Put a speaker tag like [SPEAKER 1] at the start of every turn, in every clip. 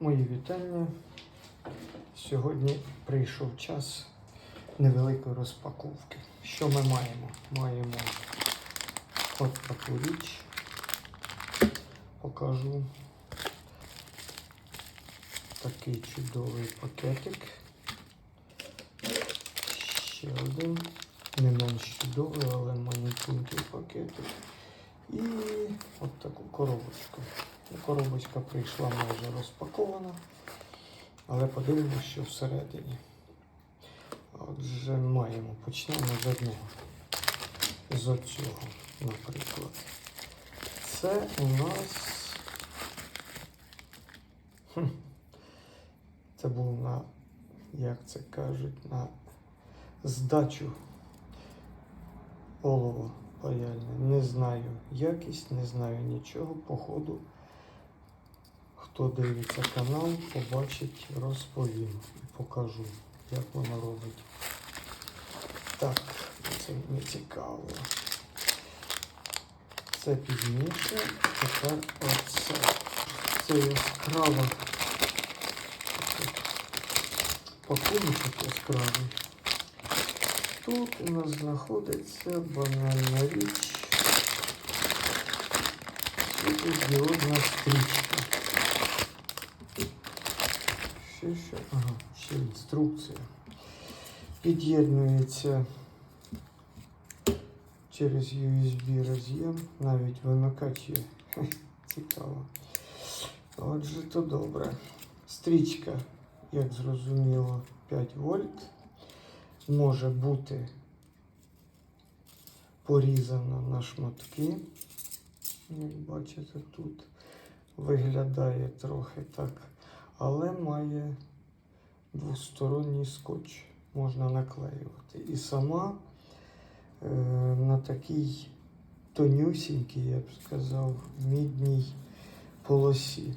[SPEAKER 1] Мої вітання. Сьогодні прийшов час невеликої розпаковки. Що ми маємо? Маємо от таку річ. Покажу такий чудовий пакетик. Ще один. Не менш чудовий, але манюсінький пакетик. І от таку коробочку. Коробочка прийшла майже розпакована, але подивимося, що всередині. Отже, маємо, почнемо з одного. З оцього, наприклад. Це у нас. Це був на, як це кажуть, на здачу олово паяльне. Не знаю якість, не знаю нічого. Походу, хто дивиться канал, побачить, розповім і покажу, як воно робить. Так, це не цікаво. Це пізніше. Тепер оце. Це яскраво. Пакуночок яскравий. Тут у нас знаходиться банальна річ. Світлодіодна стрічка. Ще що? Ага, ще інструкція. Під'єднується через USB роз'єм, навіть вимикач є. Цікаво. Отже, то добре. Стрічка, як зрозуміло, 5 вольт може бути порізана на шматки. Як бачите, тут виглядає трохи так, але має двосторонній скотч, можна наклеювати. І сама е, на такій тонюсінькій, я б сказав, мідній полосі.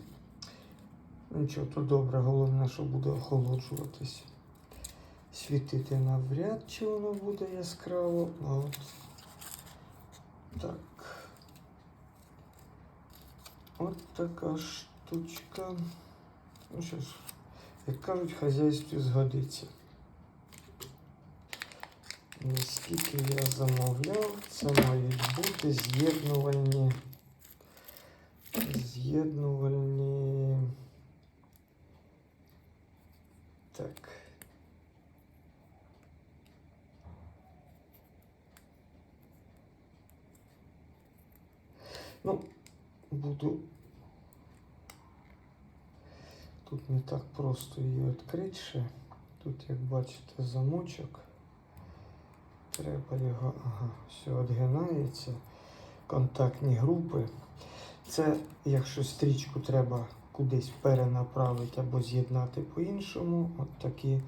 [SPEAKER 1] Ну, Нічого, то добре, головне, що буде охолоджуватись світити навряд чи воно буде яскраво. А от так. От така штучка. Ну що ж, як кажуть, в хазяйстві згодиться. Наскільки я замовляв, це мають бути з'єднувальні. З'єднувальні. Так. Ну, буду. Тут не так просто її відкрити ще. Тут, як бачите, замочок. Треба його, ага, все відгинається. Контактні групи. Це, якщо стрічку треба кудись перенаправити або з'єднати по-іншому, от такі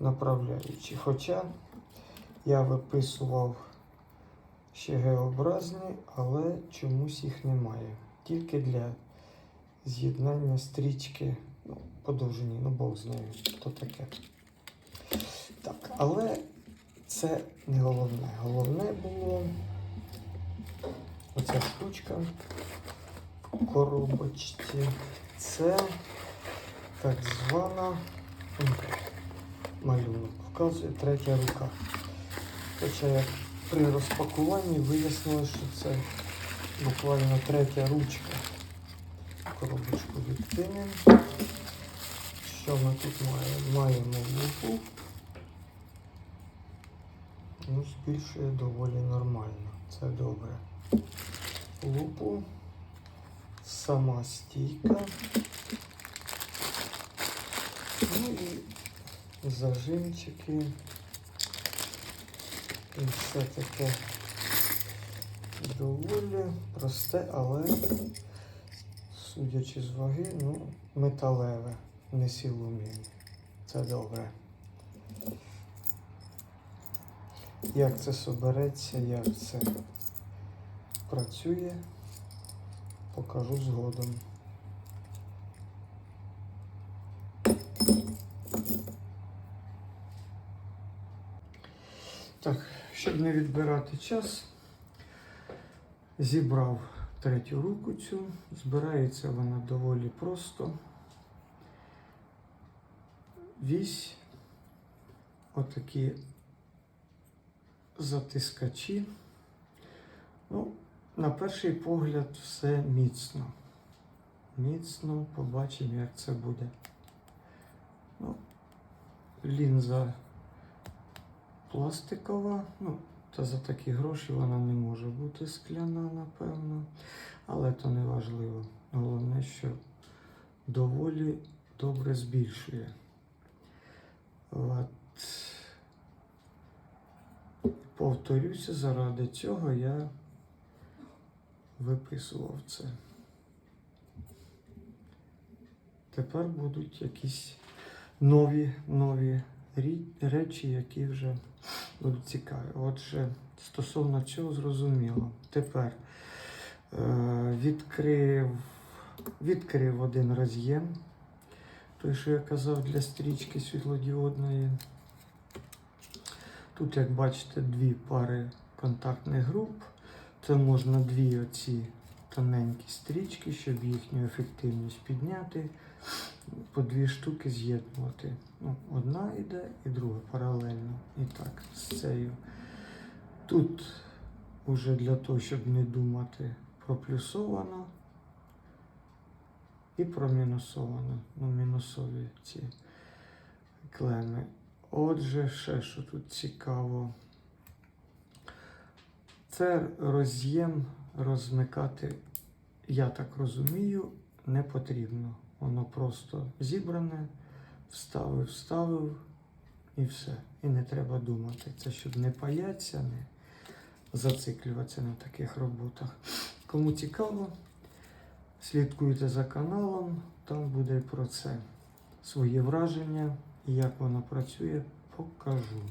[SPEAKER 1] направляючі. Хоча я виписував ще Г-образні, але чомусь їх немає. Тільки для з'єднання стрічки по довжині, ну Бог знає, то таке. Так, але це не головне. Головне було оця штучка в коробочці. Це так звана малюнок. Вказує третя рука. Хоча як при розпакуванні вияснилось, що це буквально третя ручка. Коробочку відкинемо. Що ми тут маємо? Маємо лупу. Ну, збільшує доволі нормально. Це добре. Лупу. Сама стійка. Ну і зажимчики. І все таке доволі просте, але, судячи з ваги, ну, металеве, не сілумін. Це добре. Як це собереться, як це працює, покажу згодом. Так, щоб не відбирати час, зібрав третю руку цю. Збирається вона доволі просто. вісь, отакі затискачі. Ну, на перший погляд, все міцно. Міцно побачимо, як це буде. Ну, лінза пластикова. Ну, та за такі гроші вона не може бути скляна, напевно. Але то не важливо. Головне, що доволі добре збільшує. От. Повторюся, заради цього я виписував це. Тепер будуть якісь нові, нові речі, які вже будуть цікаві. Отже, стосовно цього зрозуміло. Тепер е, відкрив, відкрив один роз'єм. Той, що я казав для стрічки світлодіодної. Тут, як бачите, дві пари контактних груп. Це можна дві оці тоненькі стрічки, щоб їхню ефективність підняти. По дві штуки з'єднувати. Ну, одна йде і друга паралельно. І так, з цією. Тут уже для того, щоб не думати проплюсовано і промінусовано. Ну, мінусові ці клеми. Отже, ще що тут цікаво. Це роз'єм розмикати, я так розумію, не потрібно. Воно просто зібране, вставив, вставив і все. І не треба думати. Це щоб не паятися, не зациклюватися на таких роботах. Кому цікаво, слідкуйте за каналом, там буде про це свої враження і як воно працює, покажу.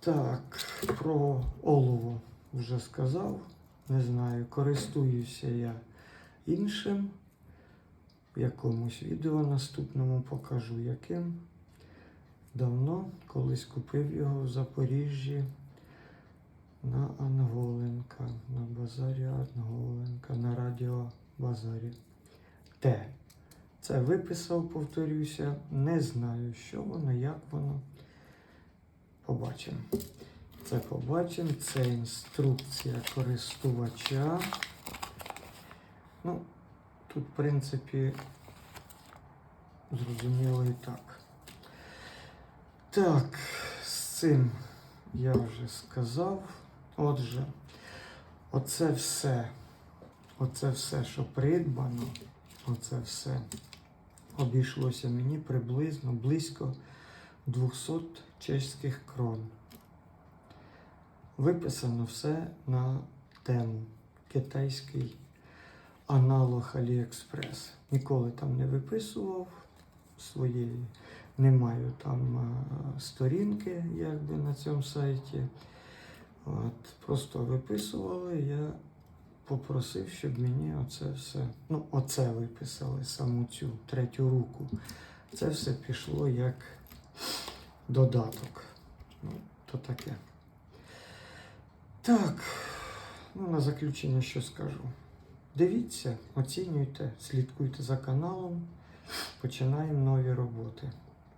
[SPEAKER 1] Так, про олово вже сказав. Не знаю, користуюся я іншим. В якомусь відео наступному покажу яким. Давно колись купив його в Запоріжжі на Анголенка, на базарі Анголенка, на радіо базарі. Те. Це виписав, повторюся. Не знаю, що воно, як воно. Побачимо. Це побачимо. Це інструкція користувача. Ну, тут, в принципі, зрозуміло і так. Так, з цим я вже сказав. Отже, оце все, оце все, що придбано, оце все обійшлося мені приблизно близько 200 чеських крон. Виписано все на тему китайський аналог Аліекспрес. Ніколи там не виписував своєї, не маю там а, сторінки якби на цьому сайті. От, просто виписували, я попросив, щоб мені оце все, ну, оце виписали, саму цю третю руку. Це все пішло як додаток. Ну, то таке. Так, ну на заключення що скажу. Дивіться, оцінюйте, слідкуйте за каналом. Починаємо нові роботи.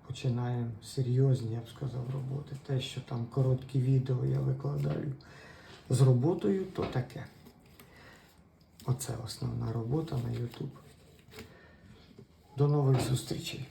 [SPEAKER 1] Починаємо серйозні, я б сказав, роботи. Те, що там короткі відео я викладаю з роботою, то таке. Оце основна робота на YouTube. До нових зустрічей!